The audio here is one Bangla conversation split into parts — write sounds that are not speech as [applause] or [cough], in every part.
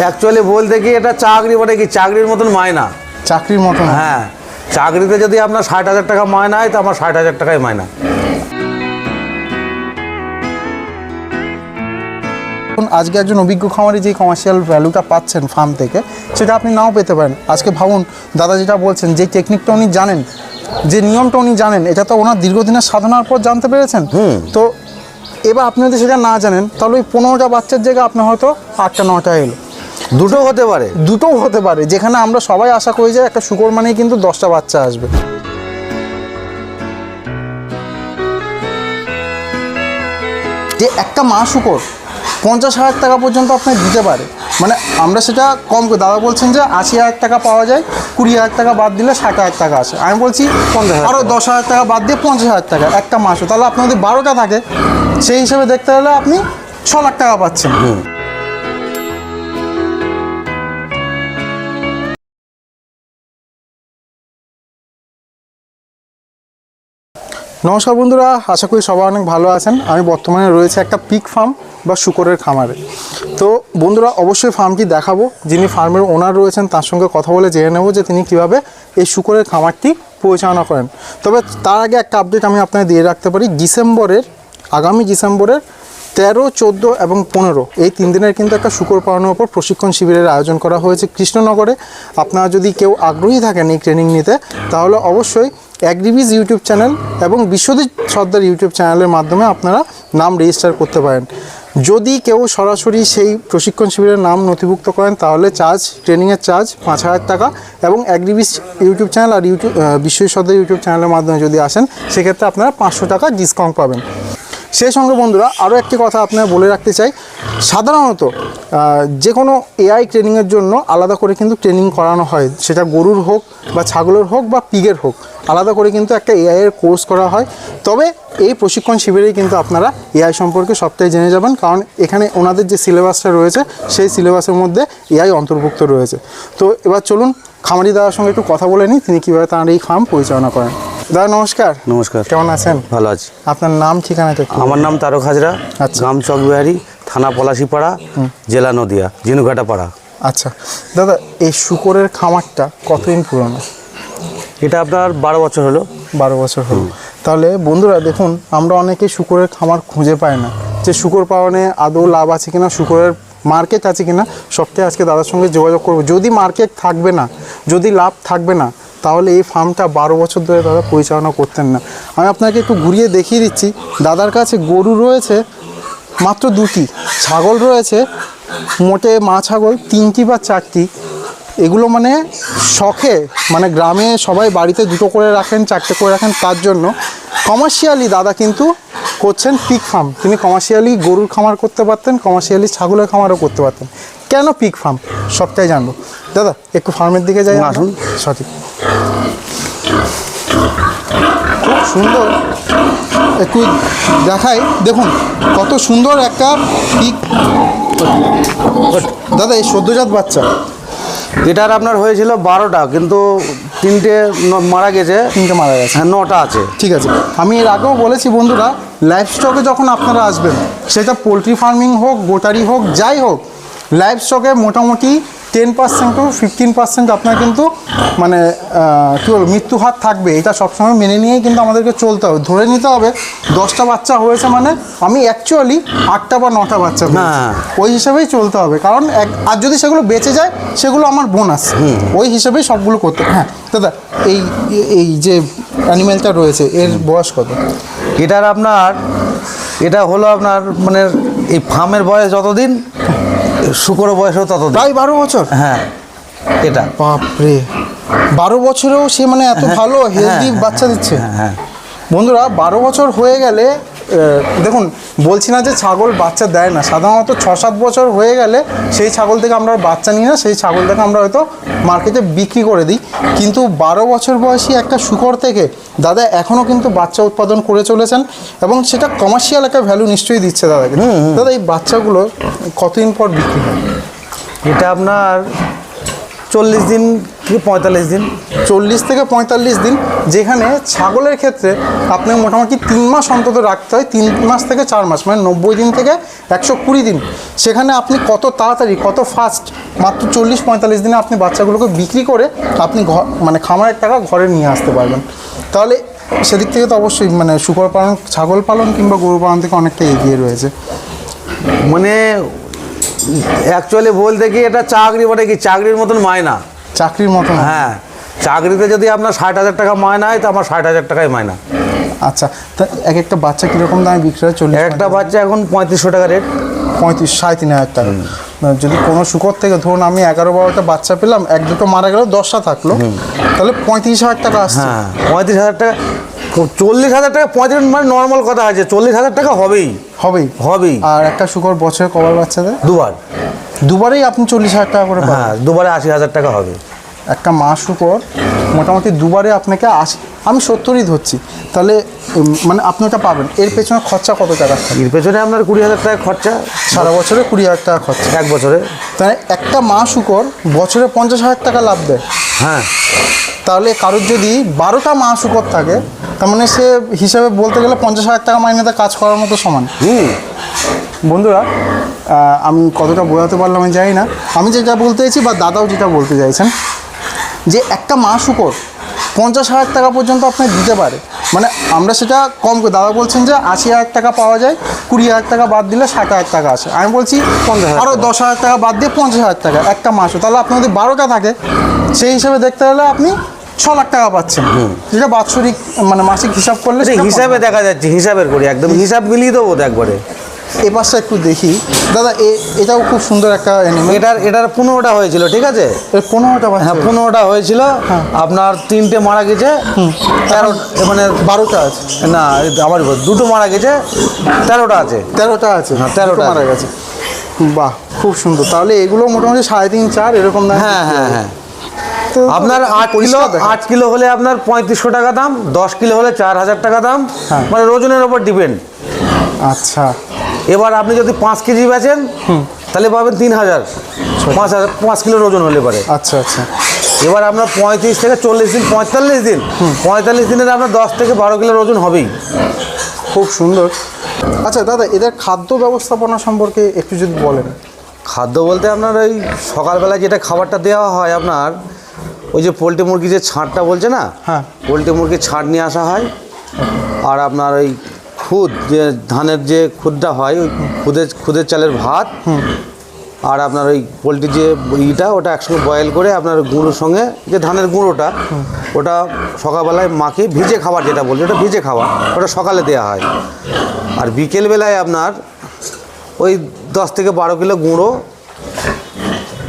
অ্যাকচুয়ালি বলতে কি এটা চাকরি মানে কি? চাকরির মতন মায়না চাকরির মতন। হ্যাঁ। চাকরিতে যদি আপনার ষাট হাজার টাকা মায়না হয় তো আমার ষাট হাজার টাকাই মায়না এখন আজকে একজন অভিজ্ঞ খামারি যে কমার্শিয়াল ভ্যালুটা পাচ্ছেন ফার্ম থেকে সেটা আপনি নাও পেতে পারেন। আজকে ভাবুন দাদা যেটা বলছেন যে টেকনিকটা উনি জানেন যে নিয়মটা উনি জানেন এটা তো ওনার দীর্ঘদিনের সাধনার পর জানতে পেরেছেন। তো এবার আপনি যদি সেটা না জানেন তাহলে ওই পনেরোটা বাচ্চার জায়গায় আপনি হয়তো আটটা নটা এলো। দুটো হতে পারে। দুটোও হতে পারে। যেখানে আমরা সবাই আশা করি যে একটা শুকর মানেই কিন্তু দশটা বাচ্চা আসবে। যে একটা মা শুকর পঞ্চাশ হাজার টাকা পর্যন্ত আপনার দিতে পারে। মানে আমরা সেটা কম করে দাদা বলছেন যে আশি হাজার টাকা পাওয়া যায় কুড়ি হাজার টাকা বাদ দিলে ষাট হাজার টাকা আসে। আমি বলছি পঞ্চাশ হাজার আরও দশ হাজার টাকা বাদ দিয়ে পঞ্চাশ হাজার টাকা একটা মাসও তাহলে আপনার যদি বারোটা থাকে সেই হিসেবে দেখতে হলে আপনি ছ লাখ টাকা পাচ্ছেন। নমস্কার বন্ধুরা, আশা করি সবাই অনেক ভালো আছেন। আমি বর্তমানে রয়েছে একটা পিক ফার্ম বা শুকরের খামারে। তো বন্ধুরা, অবশ্যই ফার্মটি দেখাবো। যিনি ফার্মের ওনার রয়েছেন, তার সঙ্গে কথা বলে জেনে নেব যে তিনি কীভাবে এই শুকরের খামারটি পরিচালনা করেন। তবে তার আগে একটা আপডেট আমি আপনাকে দিয়ে রাখতে পারি। ডিসেম্বরের, আগামী ডিসেম্বরের তেরো, চোদ্দ এবং পনেরো। এই তিন দিনের কিন্তু একটা শুকর পালনের ওপর প্রশিক্ষণ শিবিরের আয়োজন করা হয়েছে কৃষ্ণনগরে। আপনারা যদি কেউ আগ্রহী থাকেন এই ট্রেনিং নিতে, তাহলে অবশ্যই অ্যাগ্রিভিজ ইউটিউব চ্যানেল এবং বিশ্বজিৎ সর্দার ইউটিউব চ্যানেলের মাধ্যমে আপনারা নাম রেজিস্টার করতে পারেন। যদি কেউ সরাসরি সেই প্রশিক্ষণ শিবিরের নাম নথিভুক্ত করেন, তাহলে চার্জ ট্রেনিংয়ের চার্জ পাঁচ হাজার টাকা এবং অ্যাগ্রিভিজ ইউটিউব চ্যানেল আর ইউটিউব বিশ্বজিৎ সর্দার ইউটিউব চ্যানেলের মাধ্যমে যদি আসেন, সেক্ষেত্রে আপনারা পাঁচশো টাকা ডিসকাউন্ট পাবেন। সেই সঙ্গে বন্ধুরা আরও একটি কথা আপনার বলে রাখতে চাই। সাধারণত যে কোনো এআই ট্রেনিংয়ের জন্য আলাদা করে কিন্তু ট্রেনিং করানো হয়। সেটা গরুর হোক বা ছাগলের হোক বা পিগের হোক। আলাদা করে কিন্তু একটা এআই এর কোর্স করা হয়। তবে এই প্রশিক্ষণ শিবিরেই কিন্তু আপনারা এআই সম্পর্কে সবটাই জেনে যাবেন। কারণ এখানে ওনাদের যে সিলেবাসটা রয়েছে, সেই সিলেবাসের মধ্যে এআই অন্তর্ভুক্ত রয়েছে। তো এবার চলুন, খামারি দাদার সঙ্গে একটু কথা বলে নিই, তিনি কীভাবে তাঁর এই ফার্ম পরিচালনা করেন। দাদা নমস্কার। নমস্কার। কেমন আছেন? ভালো আছি। আপনার নাম ঠিকানাটা আমার নাম তারক হাজরা আচ্ছা। গ্রাম চকবিহারি থানা পলাশিপাড়া জেলা নদিয়া জিনুঘাটা পাড়া আচ্ছা। দাদা এই শুকরের খামারটা কতদিন পুরনো? এটা আপনার বারো বছর হলো। বারো বছর হলো। তাহলে বন্ধুরা দেখুন আমরা অনেকে শুকরের খামার খুঁজে পাই না। যে শুকর পালনে আদৌ লাভ আছে কিনা শুকরের মার্কেট আছে কিনা সবটাই আজকে দাদার সঙ্গে যোগাযোগ করব। যদি মার্কেট থাকবে না যদি লাভ থাকবে না তাহলে এই ফার্মটা বারো বছর ধরে দাদা পরিচালনা করতেন না। আমি আপনাকে একটু ঘুরিয়ে দেখিয়ে দিচ্ছি। দাদার কাছে গরু রয়েছে মাত্র দুটি। ছাগল রয়েছে মোটে মা ছাগল তিনটি বা চারটি। এগুলো মানে শখে মানে গ্রামে সবাই বাড়িতে দুটো করে রাখেন চারটে করে রাখেন তার জন্য। কমার্শিয়ালি দাদা কিন্তু করছেন পিক ফার্ম তিনি কমার্শিয়ালি গরুর খামার করতে পারতেন কমার্শিয়ালি ছাগলের খামারও করতে পারতেন। কেন পিক ফার্ম সবটাই জানব। দাদা একটু ফার্মের দিকে যাই আসুন। সঠিক। খুব সুন্দর। একটু দেখাই। দেখুন কত সুন্দর একটা পিক। দাদা এই সদ্যজাত বাচ্চা। এটার আপনার হয়েছিল বারোটা কিন্তু তিনটে মারা গেছে। তিনটে মারা গেছে। হ্যাঁ নটা আছে। ঠিক আছে। আমি এর আগেও বলেছি বন্ধুরা লাইফ স্টকে যখন আপনারা আসবেন সেটা পোলট্রি ফার্মিং হোক গোটারি হোক যাই হোক লাইফ স্টকে মোটামুটি ten percent to fifteen percent আপনার কিন্তু মানে কী বলব মৃত্যু হার থাকবে এটা সবসময় মেনে নিয়েই কিন্তু আমাদেরকে চলতে হবে ধরে নিতে হবে দশটা বাচ্চা হয়েছে মানে আমি অ্যাকচুয়ালি আটটা বা নটা বাচ্চা। হ্যাঁ। ওই হিসেবেই চলতে হবে কারণ এক আর যদি সেগুলো বেঁচে যায় সেগুলো আমার বোনাস ওই হিসেবেই সবগুলো করতে। হ্যাঁ দাদা এই এই যে অ্যানিমেলটা রয়েছে এর বয়স কত এটার আপনার এটা হলো আপনার মানে এই ফার্মের বয়স যতদিন শুকর বয়সও তত তাই বারো বছর? হ্যাঁ এটা। বাপরে বারো বছরেও সে মানে এত ভালো হেলদি হ্যাঁ, বাচ্চা দিচ্ছে? হ্যাঁ হ্যাঁ। বন্ধুরা বারো বছর হয়ে গেলে দেখুন বলছি না যে ছাগল বাচ্চা দেয় না। সাধারণত ছ সাত বছর হয়ে গেলে সেই ছাগল থেকে আমরা বাচ্চা নিই না সেই ছাগল থেকে আমরা হয়তো মার্কেটে বিক্রি করে দিই। কিন্তু বারো বছর বয়সী একটা শুকর থেকে দাদা এখনও কিন্তু বাচ্চা উৎপাদন করে চলেছেন এবং সেটা কমার্শিয়াল একটা ভ্যালু নিশ্চয়ই দিচ্ছে দাদাকে। দাদা এই বাচ্চাগুলো কতদিন পর বিক্রি হয়? এটা আপনার চল্লিশ দিন পঁয়তাল্লিশ দিন। চল্লিশ থেকে পঁয়তাল্লিশ দিন যেখানে ছাগলের ক্ষেত্রে আপনাকে মোটামুটি তিন মাস অন্তত রাখতে হয় তিন মাস থেকে চার মাস মানে নব্বই দিন থেকে একশো কুড়ি দিন। সেখানে আপনি কত তাড়াতাড়ি কত ফাস্ট মাত্র চল্লিশ পঁয়তাল্লিশ দিনে আপনি বাচ্চাগুলোকে বিক্রি করে আপনি ঘর মানে খামারের টাকা ঘরে নিয়ে আসতে পারবেন। তাহলে সেদিক থেকে তো অবশ্যই মানে শুকর পালন ছাগল পালন কিংবা গরু পালন থেকে অনেকটা এগিয়ে রয়েছে। মানে অ্যাকচুয়ালি বলতে কি এটা চাকরি বটে কি? চাকরির মতন মায়না চাকরির মতো হ্যাঁ চাকরিতে যদি আপনার ষাট হাজার টাকা মায়না হয় তো আমার ষাট হাজার টাকায় মায়না আচ্ছা তা এক একটা বাচ্চা কীরকম দামে বিক্রি হয় চল্লিশ একটা বাচ্চা এখন পঁয়ত্রিশশো টাকা রেট পঁয়ত্রিশ সাড়ে তিন হাজার টাকা। যদি কোনো শুকর থেকে ধরুন আমি এগারো বারোটা বাচ্চা পেলাম এক দুটো মারা গেল দশটা থাকল তাহলে পঁয়ত্রিশ হাজার টাকা আসছে। হ্যাঁ পঁয়ত্রিশ হাজার টাকা চল্লিশ হাজার টাকা পঁয়ত্রিশ মানে নর্মাল কথা আছে চল্লিশ হাজার টাকা হবেই। হবেই। হবেই। আর একটা শুকর বছরে কবার বাচ্চা দেয়? দুবার। দুবারেই আপনি চল্লিশ হাজার টাকা করে হ্যাঁ দুবারে আশি হাজার টাকা হবে। একটা মা শুকর মোটামুটি দুবারে আপনাকে আশি আমি সত্তরই ধরছি। তাহলে মানে আপনি ওটা পাবেন। এর পেছনে খরচা কত টাকা? এর পেছনে আপনার কুড়ি হাজার টাকা খরচা। সারা বছরে কুড়ি হাজার টাকা খরচা। এক বছরে। তাহলে একটা মা শুকর বছরে পঞ্চাশ হাজার টাকা লাভ দেয়। হ্যাঁ। তাহলে কারোর যদি বারোটা মা শুকর থাকে তার মানে সে হিসাবে বলতে গেলে পঞ্চাশ হাজার টাকা মাইনেতে কাজ করার মতো সমান। হুম। বন্ধুরা আমি কতটা বোঝাতে পারলাম আমি জানি না। আমি যেটা বলতে চাইছি বা দাদাও যেটা বলতে চাইছেন যে একটা মা শুকর পঞ্চাশ হাজার টাকা পর্যন্ত আপনার দিতে পারে। মানে আমরা সেটা কম করে দাদা বলছেন যে আশি হাজার টাকা পাওয়া যায় কুড়ি হাজার টাকা বাদ দিলে ষাট হাজার টাকা আসে। আমি বলছি পঞ্চাশ আরও দশ হাজার টাকা বাদ দিয়ে পঞ্চাশ হাজার টাকা একটা মাসও তাহলে আপনার যদি বারোটা থাকে সেই হিসাবে দেখতে গেলে আপনি ছ লাখ টাকা পাচ্ছেন। যেটা বাৎসরিক মানে মাসিক হিসাব করলে সে হিসাবে দেখা যাচ্ছে হিসাবের করি একদম হিসাব মিলিয়ে দেবো তো একবারে। এ পাশটা একটু দেখি। দাদা এটাও খুব সুন্দর একটা এটার এটার পনেরোটা হয়েছিল ঠিক আছে? পনেরোটা হ্যাঁ পনেরোটা হয়েছিল। আপনার তিনটে মারা গেছে। তেরো মানে বারোটা আছে। না আমার দুটো মারা গেছে তেরোটা আছে। তেরোটা আছে। হ্যাঁ, তেরোটা মারা গেছে। বাহ খুব সুন্দর। তাহলে এগুলো মোটামুটি সাড়ে তিন চার এরকম দাম? হ্যাঁ হ্যাঁ হ্যাঁ। আপনার আট কিলো আট কিলো হলে আপনার পঁয়ত্রিশশো টাকা দাম দশ কিলো হলে চার হাজার টাকা দাম। হ্যাঁ। মানে ওজনের ওপর ডিপেন্ড। আচ্ছা। এবার আপনি যদি পাঁচ কেজি বেচেন তাহলে পাবেন তিন হাজার। পাঁচ হাজার পাঁচ কিলোর ওজন হলে পারে। আচ্ছা আচ্ছা। এবার আপনার পঁয়ত্রিশ থেকে চল্লিশ দিন পঁয়তাল্লিশ দিন পঁয়তাল্লিশ দিনের আপনার দশ থেকে বারো কিলোর ওজন হবেই। খুব সুন্দর। আচ্ছা দাদা এদের খাদ্য ব্যবস্থাপনা সম্পর্কে একটু যদি বলেন। খাদ্য বলতে আপনার ওই সকালবেলা যেটা খাবারটা দেওয়া হয় আপনার ওই যে পোলট্রি মুরগি যে ছাঁটটা বলছে না? হ্যাঁ। পোলট্রি মুরগির ছাঁট নিয়ে আসা হয়। আর আপনার ওই খুদ যে ধানের যে খুদটা হয় ওই খুদের খুদের চালের ভাত আর আপনার ওই পোলট্রির যে ইটা ওটা একসঙ্গে বয়েল করে আপনার গুঁড়োর সঙ্গে যে ধানের গুঁড়োটা ওটা সকালবেলায় মাকে ভিজে খাবার যেটা বলছে ওটা ভিজে খাবার ওটা সকালে দেওয়া হয়। আর বিকেলবেলায় আপনার ওই দশ থেকে বারো কিলো গুঁড়ো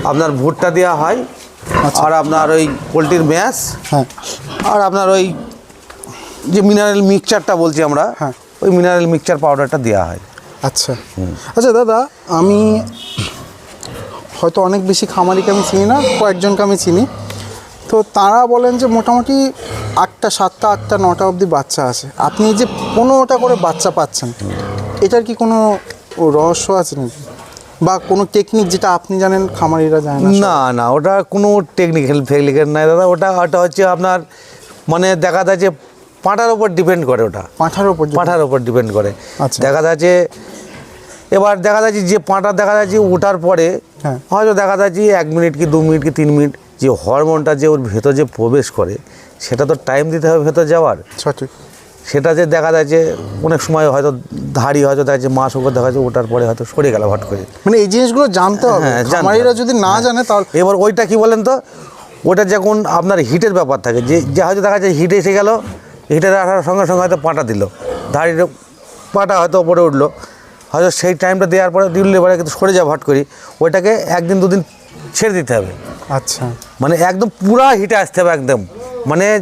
আপনার ভুট্টা দেওয়া হয় আর আপনার ওই পোলট্রির ম্যাশ হ্যাঁ। আর আপনার ওই যে মিনারেল মিক্সচারটা বলছি আমরা হ্যাঁ। ওই মিনারেল মিক্সচার পাউডারটা দেওয়া হয়। আচ্ছা। আচ্ছা দাদা আমি হয়তো অনেক বেশি খামারিকে আমি চিনি না কয়েকজনকে আমি চিনি। তো তারা বলেন যে মোটামুটি আটটা সাতটা আটটা নটা অবধি বাচ্চা আছে। আপনি যে পনেরোটা করে বাচ্চা পাচ্ছেন এটার কি কোনো রহস্য আছে নাকি? বা কোনো টেকনিক যেটা আপনি জানেন খামারিরা জানেন না না ওটা কোনো টেকনিক্যাল ফেকনিক্যাল নাই দাদা। ওটা ওটা হচ্ছে আপনার মানে দেখা যাচ্ছে পাঁটার ওপর ডিপেন্ড করে ওটা। পাঁঠার ওপর যে- পাঁঠার ওপর ডিপেন্ড করে। আচ্ছা। দেখা যাচ্ছে এবার দেখা যাচ্ছে যে পাঁটা দেখা যাচ্ছে ওঠার পরে হ্যাঁ। হয়তো দেখা যাচ্ছে এক মিনিট কি দু মিনিট কি তিন মিনিট যে হরমোনটা যে ওর ভেতর যে প্রবেশ করে সেটা তো টাইম দিতে হবে ভেতর যাওয়ার। সঠিক। সেটা যে দেখা যাচ্ছে অনেক সময় হয়তো ধাড়ি হয়তো দেখা যাচ্ছে মাস উপর দেখা যাচ্ছে ওঠার পরে হয়তো সরে গেল হট করে। মানে এই জিনিসগুলো জানতে হবে। হ্যাঁ, খামারিরা যদি না জানে তাহলে এবার ওইটা কি বলেন তো? ওটা যখন আপনার হিটের ব্যাপার থাকে যে যে হয়তো দেখা যাচ্ছে হিট এসে গেল হিটের আসার সঙ্গে সঙ্গে হয়তো পাটা দিল। ধাড়ির পাটা হয়তো ওপরে উঠল। হয়তো সেই টাইমটা দেওয়ার পরে দিলে এবারে কিন্তু সরে যাওয়া হট করি। ওইটাকে একদিন দুদিন ছেড়ে দিতে হবে। আচ্ছা। মানে একদম পুরা হিটে আসতে হবে একদম। মানে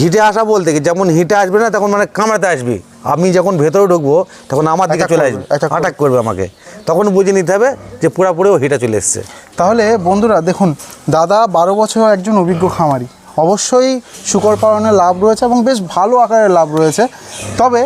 হিটে আসা বলতে কি যেমন হিটে আসবে না তখন মানে কামড়াতে আসবি। আমি যখন ভেতরে ঢুকবো তখন আমার দিকে চলে আসবে। অ্যাটাক করবে। আমাকে। তখন বুঝে নিতে হবে যে পুরাপুরি ও হিটে চলে এসছে। তাহলে বন্ধুরা দেখুন দাদা বারো বছর একজন অভিজ্ঞ খামারি। অবশ্যই শুকর পালনে লাভ রয়েছে এবং বেশ ভালো আকারের লাভ রয়েছে। তবে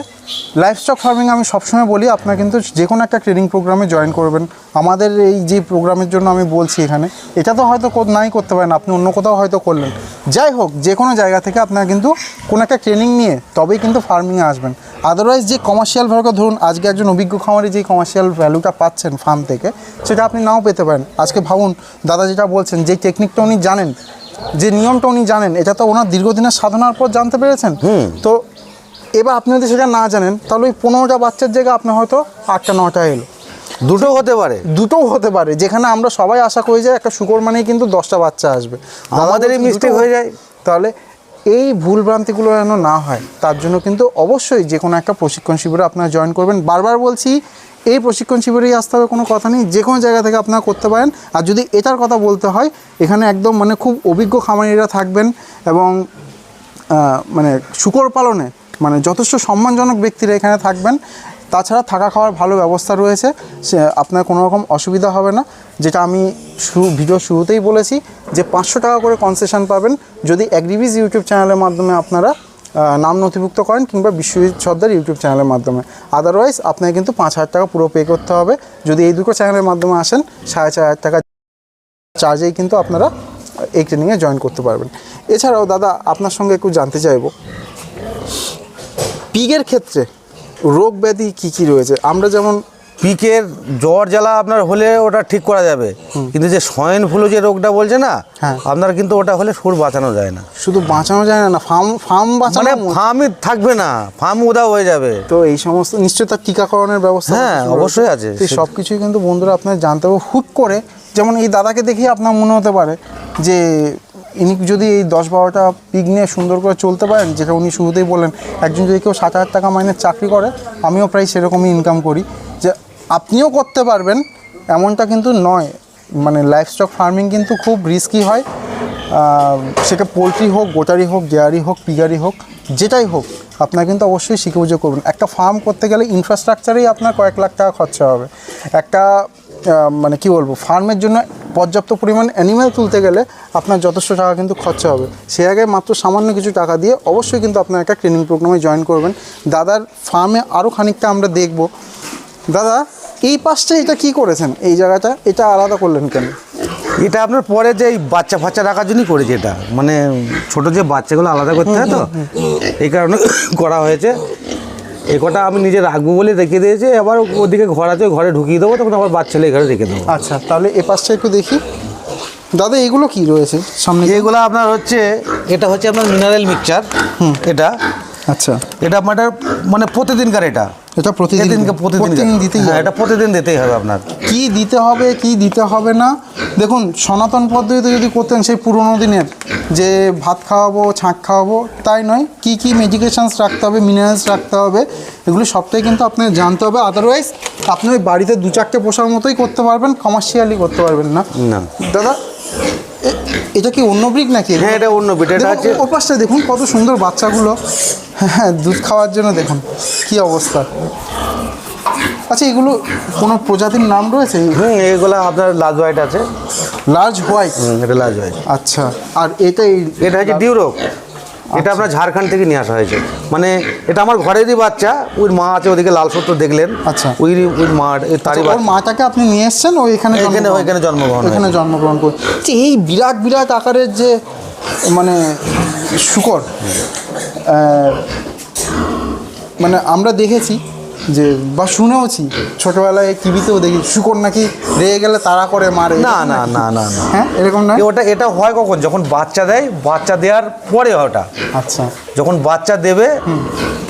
লাইফস্টক ফার্মিং আমি সবসময় বলি, আপনার কিন্তু যে কোনো একটা ট্রেনিং প্রোগ্রামে জয়েন করবেন। আমাদের এই যে প্রোগ্রামের জন্য আমি বলছি এখানে, এটা তো হয়তো নাই করতে পারেন, আপনি অন্য কোথাও হয়তো করলেন। যাই হোক যে কোনো জায়গা থেকে আপনার কিন্তু কোনো একটা ট্রেনিং নিয়ে তবেই কিন্তু ফার্মিংয়ে আসবেন। আদারওয়াইজ যে কমার্শিয়াল ভ্যালুটা ধরুন, আজকে একজন অভিজ্ঞ খামারি যে কমার্শিয়াল ভ্যালুটা পাচ্ছেন ফার্ম থেকে, সেটা আপনি নাও পেতে পারেন। আজকে ভাবুন, দাদা যেটা বলছেন, যে টেকনিকটা উনি জানেন যে নিয়মটা উনি জানেন এটা তো ওনার দীর্ঘদিনের সাধনার পর জানতে পেরেছেন। তো এবার আপনি যদি সেটা না জানেন তাহলে ওই পনেরোটা বাচ্চার জায়গায় আপনার হয়তো আটটা নটা এলো। দুটো হতে পারে। দুটোও হতে পারে যেখানে আমরা সবাই আশা করি যে একটা শুকর মানেই কিন্তু দশটা বাচ্চা আসবে। আমাদেরই দুটো হয়ে যায়। তাহলে এই ভুল ভ্রান্তিগুলো যেন না হয় তার জন্য কিন্তু অবশ্যই যে কোনো একটা প্রশিক্ষণ শিবিরে আপনারা জয়েন করবেন। বারবার বলছি এই প্রশিক্ষণ শিবিরেই আসতে হবে, কোনো কথা নেই। যে কোনো জায়গা থেকে আপনারা করতে পারেন। আর যদি এটার কথা বলতে হয়, এখানে একদম মানে খুব অভিজ্ঞ খামারিরা থাকবেন এবং মানে শুকর পালনে মানে যথেষ্ট সম্মানজনক ব্যক্তিরা এখানে থাকবেন। তাছাড়া থাকা খাওয়ার ভালো ব্যবস্থা রয়েছে। সে, আপনার কোনো রকম অসুবিধা হবে না। যেটা আমি শুরু, ভিডিও শুরুতেই বলেছি যে পাঁচশো টাকা করে কনসেশন পাবেন। যদি অ্যাগ্রিভিজ ইউটিউব চ্যানেলের মাধ্যমে আপনারা নাম নথিভুক্ত করেন কিংবা বিশ্বজিৎ সর্দার ইউটিউব চ্যানেলের মাধ্যমে। আদারওয়াইজ আপনাকে কিন্তু পাঁচ হাজার টাকা পুরো পে করতে হবে। যদি এই দুটো চ্যানেলের মাধ্যমে আসেন, সাড়ে চার হাজার টাকা চার্জেই কিন্তু আপনারা এই ট্রেনিংয়ে জয়েন করতে পারবেন। এছাড়াও দাদা, আপনার সঙ্গে একটু জানতে চাইব। পিগের ক্ষেত্রে রোগ ব্যাধি কী কী রয়েছে? আমরা যেমন পিকের জ্বর জ্বালা আপনার হলে ওটা ঠিক করা যাবে। কিন্তু যে সয়েন ফ্লু যে রোগটা বলছে না হ্যাঁ। আপনার কিন্তু ওটা হলে সুর বাঁচানো যায় না। শুধু বাঁচানো যায় না না ফার্ম ফার্ম বাঁচানো মানে ফার্মই থাকবে না ফার্ম উদাও হয়ে যাবে। তো এই সমস্ত নিশ্চয়ই তার টিকাকরণের ব্যবস্থা হ্যাঁ, অবশ্যই আছে। সব কিছুই কিন্তু বন্ধুরা আপনার জানতে হবে হুট করে। যেমন এই দাদাকে দেখেই আপনার মনে হতে পারে যে ইনি যদি এই দশ বারোটা পিক নিয়ে সুন্দর করে চলতে পারেন যেটা উনি শুরুতেই বললেন একজন যদি কেউ সাত হাজার টাকা মাইনের চাকরি করে আমিও প্রায় সেরকমই ইনকাম করি। আপনিও করতে পারবেন, এমনটা কিন্তু নয়। মানে লাইফস্টক ফার্মিং কিন্তু খুব রিস্কি হয়। সেটা পোলট্রি হোক, গোটারি হোক ডেয়ারি হোক পিগারি হোক, যেটাই হোক, আপনার কিন্তু অবশ্যই শিখে বুঝে করবেন। একটা ফার্ম করতে গেলে ইনফ্রাস্ট্রাকচারেই আপনার কয়েক লাখ টাকা খরচা হবে। একটা মানে কি বলব ফার্মের জন্য পর্যাপ্ত পরিমাণ অ্যানিম্যাল তুলতে গেলে আপনার যথেষ্ট টাকা কিন্তু খরচা হবে। সে আগে মাত্র সামান্য কিছু টাকা দিয়ে অবশ্যই কিন্তু আপনার একটা ট্রেনিং প্রোগ্রামে জয়েন করবেন। দাদার ফার্মে আরও খানিকটা আমরা দেখব। দাদা এই পাশটা এটা কি করেছেন? এই জায়গাটা? এটা আলাদা করলেন কেন? এটা আপনার পরে যে বাচ্চা ফাচ্চা রাখার জন্যই করেছে এটা। মানে ছোট যে বাচ্চাগুলো আলাদা করতে হয় তো এই কারণে [coughs] করা হয়েছে। এ কটা আমি নিজে রাখব বলে রেখে দিয়েছি আবার ওদিকে ঘর আছে ঘরে ঢুকিয়ে দেবো তখন আবার বাচ্চা ঘরে রেখে দেবো। আচ্ছা তাহলে এ পাশটা একটু দেখি। দাদা এগুলো কি রয়েছে সামনে? এগুলো আপনার হচ্ছে এটা হচ্ছে আপনার মিনারেল মিক্সচার হুম। এটা। আচ্ছা। এটা আপনার মানে প্রতিদিনকার এটা। এটা প্রতিদিন প্রতিদিন দিতেই হ্যাঁ হবে। এটা প্রতিদিন দিতেই হবে আপনার। কি দিতে হবে কি দিতে হবে না? দেখুন সনাতন পদ্ধতিতে যদি করতেন সেই পুরোনো দিনের যে ভাত খাওয়াবো ছাঁক খাওয়াবো তাই নয়। কি কি মেডিকেশনস রাখতে হবে মিনারেলস রাখতে হবে এগুলো সবটাই কিন্তু আপনার জানতে হবে। আদারওয়াইজ আপনি ওই বাড়িতে দু চারটে পোষার মতোই করতে পারবেন কমার্শিয়ালি করতে পারবেন না। না। দাদা এটা কি অন্য ব্রিক নাকি? হ্যাঁ এটা অন্য ব্রিক এটা আছে ও পাশটা দেখুন কত সুন্দর বাচ্চাগুলো। হ্যাঁ হ্যাঁ দুধ খাওয়ার জন্য দেখুন কি অবস্থা। আচ্ছা এগুলো কোনো প্রজাতির নাম রয়েছে? হ্যাঁ এগুলো আপনার লার্জ হোয়াইট আছে। লার্জ হোয়াইট এটা লার্জ হোয়াইট আচ্ছা আর এটা এটা হচ্ছে ডিউরোক এটা আপনার ঝাড়খণ্ড থেকে নিয়ে আসা হয়েছে। মানে এটা আমার ঘরেরই বাচ্চা ওই মা আছে ওদিকে লাল সত্য দেখলেন। আচ্ছা। ওই ওই মা এই তারই ওর মাটাকে আপনি নিয়ে এসছেন? ওই এখানে এখানে- জন্মগ্রহণ- ওইখানে জন্মগ্রহণ এখানে জন্মগ্রহণ করে আচ্ছা, এই বিরাট বিরাট আকারের যে মানে শুকর মানে আমরা দেখেছি যে বা শুনেওছি ছোটবেলায় টিভিতেও দেখি শুকর নাকি রেগে গেলে তাড়া করে মারে না না না না না। হ্যাঁ এরকম না ওটা এটা হয় কখন? যখন বাচ্চা দেয় বাচ্চা দেওয়ার পরে হয় ওটা। আচ্ছা। যখন বাচ্চা দেবে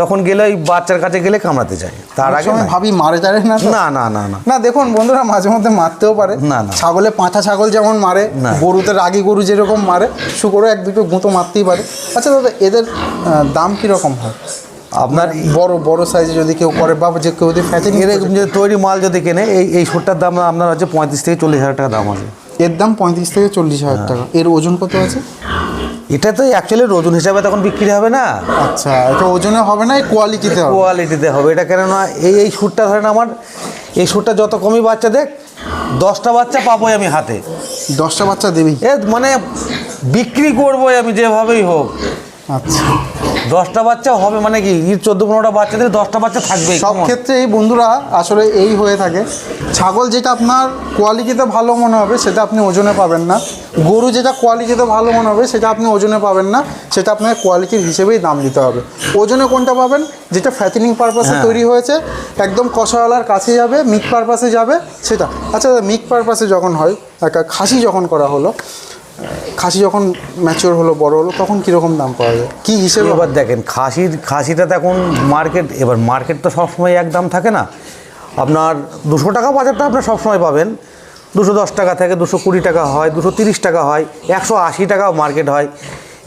তখন গেলে ওই বাচ্চার কাছে গেলে কামড়াতে চায়। তার আগে ভাবি মারে টারে না? না না না না। না দেখুন বন্ধুরা মাঝে মধ্যে মারতেও পারে। না, না। ছাগলে পাঁঠা ছাগল যেমন মারে না। গরুতে রাগি গরু যেরকম মারে শুকরও এক দুটো গুঁতো মারতেই পারে। আচ্ছা দাদা এদের দাম কীরকম হয়? আপনার বড় বড় সাইজে যদি কেউ করে বা যে কেউ যদি ফ্যাটে এরকম যদি তৈরি মাল যদি কেনে এই এই সুটটার দাম আপনার হচ্ছে পঁয়ত্রিশ থেকে চল্লিশ হাজার টাকা দাম আছে। এর দাম পঁয়ত্রিশ থেকে চল্লিশ হাজার টাকা। এর ওজন কত আছে? এটা তো অ্যাকচুয়ালি ওজন হিসাবে তখন বিক্রি হবে না। আচ্ছা এটা ওজনে হবে না এই কোয়ালিটিতে হবে। কোয়ালিটিতে হবে। এটা কেননা এই এই শ্যুটটা ধরেন আমার এই শ্যুটটা যত কমই বাচ্চা দেখ দশটা বাচ্চা পাবোই আমি হাতে। দশটা বাচ্চা দেবেই। এ মানে বিক্রি করবোই আমি যেভাবেই হোক। আচ্ছা। দশটা বাচ্চা হবে মানে কি? চোদ্দ পনেরোটা বাচ্চা দিলে দশটা বাচ্চা থাকবে সব ক্ষেত্রে এই বন্ধুরা আসলে এই হয়ে থাকে। ছাগল যেটা আপনার কোয়ালিটিতে ভালো মনে হবে সেটা আপনি ওজনে পাবেন না। গরু যেটা কোয়ালিটিতে ভালো মনে হবে সেটা আপনি ওজনে পাবেন না। সেটা আপনার কোয়ালিটির হিসেবেই দাম দিতে হবে। ওজনে কোনটা পাবেন? যেটা ফ্যাটিনিং পারপাসে। তৈরি হয়েছে একদম কষাওয়ালার কাছে যাবে মিক পারপাসে যাবে সেটা। আচ্ছা মিক পারপাসে যখন হয় একটা খাসি যখন করা হলো খাসি যখন ম্যাচিওর হলো বড় হলো তখন কীরকম দাম পাওয়া যায়? কী হিসেবে? এবার দেখেন খাসির খাসিটা তো এখন মার্কেট এবার মার্কেট তো সবসময় এক দাম থাকে না। আপনার দুশো টাকা বাজারটা আপনার সবসময় পাবেন। দুশো দশ টাকা থেকে দুশো কুড়ি টাকা হয় দুশো তিরিশ টাকা হয় একশো আশি টাকাও মার্কেট হয়।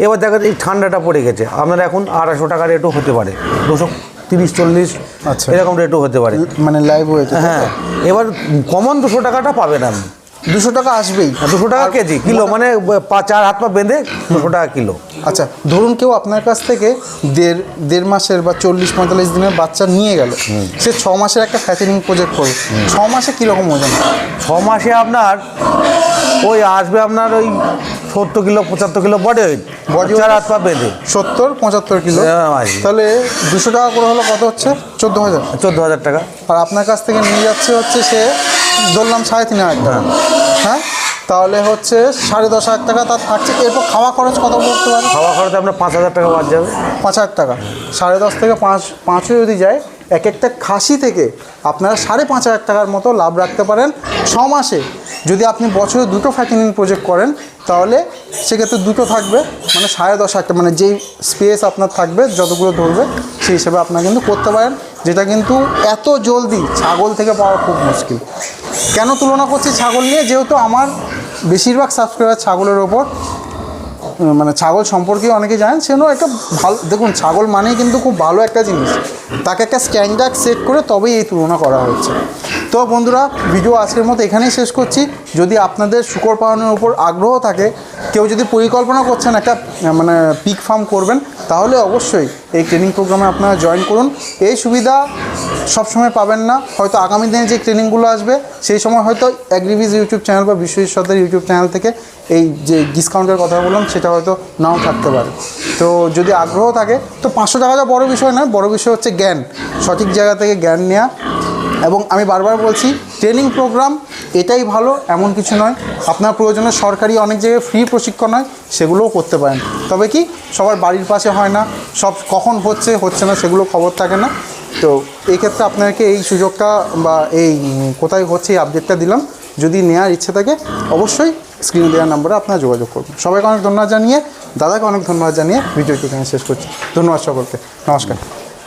এবার দেখেন এই ঠান্ডাটা পড়ে গেছে। আপনার এখন আড়াইশো টাকা রেটও হতে পারে। দুশো তিরিশ চল্লিশ আচ্ছা। এরকম রেটও হতে পারে। মানে লাইভ হয়েছে হ্যাঁ এবার কমন দুশো টাকাটা পাবেন আপনি। দুশো টাকা আসবেই। দুশো টাকা কেজি কিলো মানে পা- চার হাত পা বেঁধে দুশো টাকা কিলো। আচ্ছা ধরুন কেউ আপনার কাছ থেকে দেড় দেড় মাসের বা চল্লিশ পঁয়তাল্লিশ দিনের বাচ্চা নিয়ে গেল। সে ছ মাসের একটা ফ্যাচারিং প্রজেক্ট করবে। ছ মাসে কীরকম ওজন? ছ মাসে আপনার ওই আসবে আপনার ওই সত্তর কিলো পঁচাত্তর কিলো বডি ওয়েট Body চার? হাত পা বেঁধে। সত্তর পঁচাত্তর কিলো। হ্যাঁ। তাহলে দুশো টাকা করে হলো কত হচ্ছে? চোদ্দ হাজার। চোদ্দ হাজার টাকা। আর আপনার কাছ থেকে নিয়ে যাচ্ছে হচ্ছে সে ধরলাম সাড়ে তিন হাজার টাকা। হ্যাঁ? তাহলে হচ্ছে সাড়ে দশ হাজার টাকা তার থাকছে। এরপর খাওয়া খরচ কত পড়তে পারে? খাওয়া খরচে আপনার পাঁচ হাজার টাকা বাদ যাবে। পাঁচ হাজার টাকা। সাড়ে দশ থেকে পাঁচ পাঁচও যদি যায় এক একটা খাসি থেকে আপনারা সাড়ে পাঁচ হাজার টাকার মতো লাভ রাখতে পারেন ছ মাসে। যদি আপনি বছরে দুটো ফ্যাটিনিং প্রজেক্ট করেন তাহলে সেক্ষেত্রে দুটো থাকবে। মানে সাড়ে দশ হাজার টাকা মানে যেই স্পেস আপনার থাকবে যতগুলো ধরবে সেই হিসেবে আপনারা কিন্তু করতে পারেন। যেটা কিন্তু এত জলদি ছাগল থেকে পাওয়া খুব মুশকিল। কেন তুলনা করছি ছাগল নিয়ে? যেহেতু আমার বেশিরভাগ সাবস্ক্রাইবার ছাগলের ওপর মানে ছাগল সম্পর্কে অনেকে জানেন, সেজন্য একটা ভালো দেখুন, ছাগল মানেই কিন্তু খুব ভালো একটা জিনিস। তাকে একটা স্ট্যান্ডার্ড সেট করে তবেই এই তুলনা করা হচ্ছে। তো বন্ধুরা ভিডিও আজকের মতো এখানেই শেষ করছি। যদি আপনাদের শুকর পালনের উপর আগ্রহ থাকে, কেউ যদি পরিকল্পনা করছেন একটা মানে পিক ফার্ম করবেন, তাহলে অবশ্যই এই ট্রেনিং প্রোগ্রামে আপনারা জয়েন করুন। এই সুবিধা সবসময় পাবেন না। হয়তো আগামী দিনে যে ট্রেনিংগুলো আসবে, সেই সময় হয়তো অ্যাগ্রিভিজ ইউটিউব চ্যানেল বা বিশ্ব ঈশ্বরদের ইউটিউব চ্যানেল থেকে এই যে ডিসকাউন্টের কথা বললাম, সেটা হয়তো নাও থাকতে পারে। তো যদি আগ্রহ থাকে, তো পাঁচশো টাকাটা বড় বিষয় নয়, বড় বিষয় হচ্ছে জ্ঞান। সঠিক জায়গা থেকে জ্ঞান নেওয়া এবং আমি বারবার বলছি ট্রেনিং প্রোগ্রাম এটাই ভালো, এমন কিছু নয়। আপনার প্রয়োজনে সরকারি অনেক জায়গায় ফ্রি প্রশিক্ষণ হয়, সেগুলোও করতে পারেন। তবে কি, সবার বাড়ির পাশে হয় না, সব কখন হচ্ছে হচ্ছে না, সেগুলো খবর থাকে না। তো এই ক্ষেত্রে আপনাকে এই সুযোগটা বা এই কোথায় হচ্ছে, এই আপডেটটা দিলাম। যদি নেওয়ার ইচ্ছে থাকে, অবশ্যই স্ক্রিনে দেওয়ার নাম্বারে আপনারা যোগাযোগ করবেন। সবাইকে অনেক ধন্যবাদ জানিয়ে, দাদাকে অনেক ধন্যবাদ জানিয়ে ভিডিওটি এখানে শেষ করছি। ধন্যবাদ সকলকে। নমস্কার।